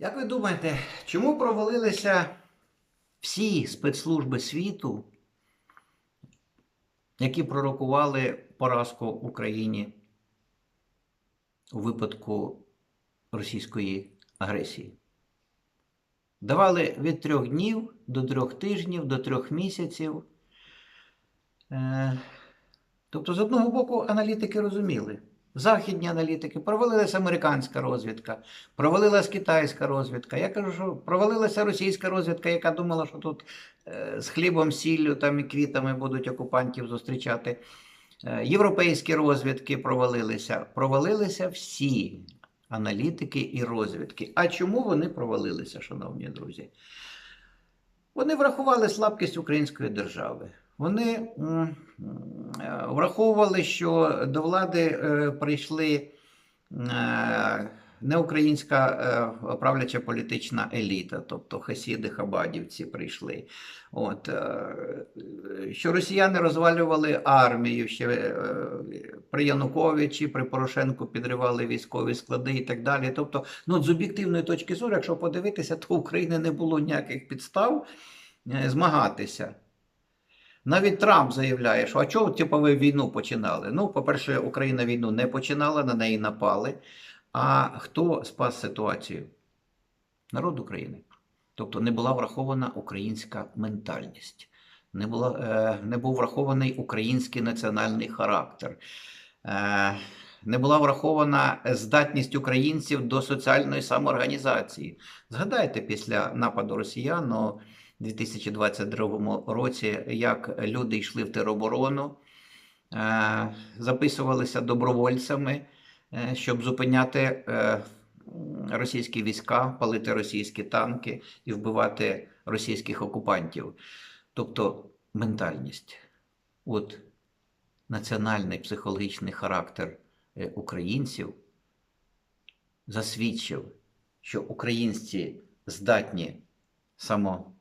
Як ви думаєте, чому провалилися всі спецслужби світу, які пророкували поразку Україні у випадку російської агресії? Давали від трьох днів до трьох тижнів, до трьох місяців. Е, Тобто, з одного боку, аналітики розуміли. Західні аналітики, провалилася американська розвідка, провалилась китайська розвідка. Я кажу, що провалилася російська розвідка, яка думала, що тут е, з хлібом, сіллю там і квітами будуть окупантів зустрічати. Е, європейські розвідки провалилися. Провалилися всі аналітики і розвідки. А чому вони провалилися, шановні друзі? Вони врахували слабкість української держави. Вони е, враховували, що до влади е, прийшли е, не українська е, правляча політична еліта, тобто хасіди, хабадівці прийшли. От, що росіяни розвалювали армію ще при Януковичі, при Порошенку підривали військові склади і так далі. Тобто, ну, з об'єктивної точки зору, якщо подивитися, то України не було ніяких підстав змагатися. Навіть Трамп заявляє, що а чого типу, ви війну починали? Ну, по-перше, Україна війну не починала, на неї напали. А хто спас ситуацію? Народ України. Тобто не була врахована українська ментальність, не, була, е, не був врахований український національний характер, е, не була врахована здатність українців до соціальної самоорганізації. Згадайте після нападу росіян у 2022 році, як люди йшли в тероборону, е, записувалися добровольцями, е, щоб зупиняти е, російські війська, палити російські танки і вбивати російських окупантів. Тобто ментальність, от національний психологічний характер українців засвідчив, що українці здатні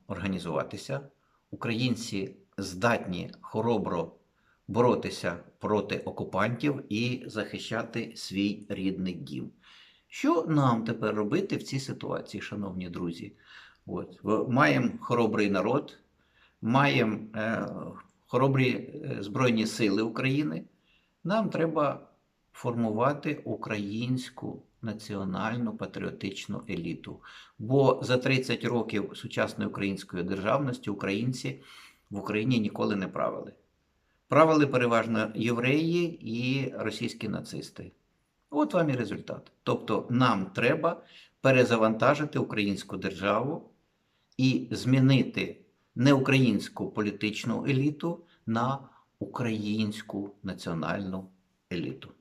самоорганізуватися, українці здатні хоробро боротися проти окупантів і захищати свій рідний дім. Що нам тепер робити в цій ситуації, шановні друзі? От, маємо хоробрий народ, маємо е, хоробрі е, Збройні Сили України. Нам треба формувати українську національну патріотичну еліту. Бо за 30 років сучасної української державності українці в Україні ніколи не правили. Правили переважно євреї і російські нацисти. От вам і результат. Тобто нам треба перезавантажити українську державу і змінити не українську політичну еліту на українську національну еліту.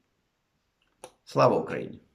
Слава Україні!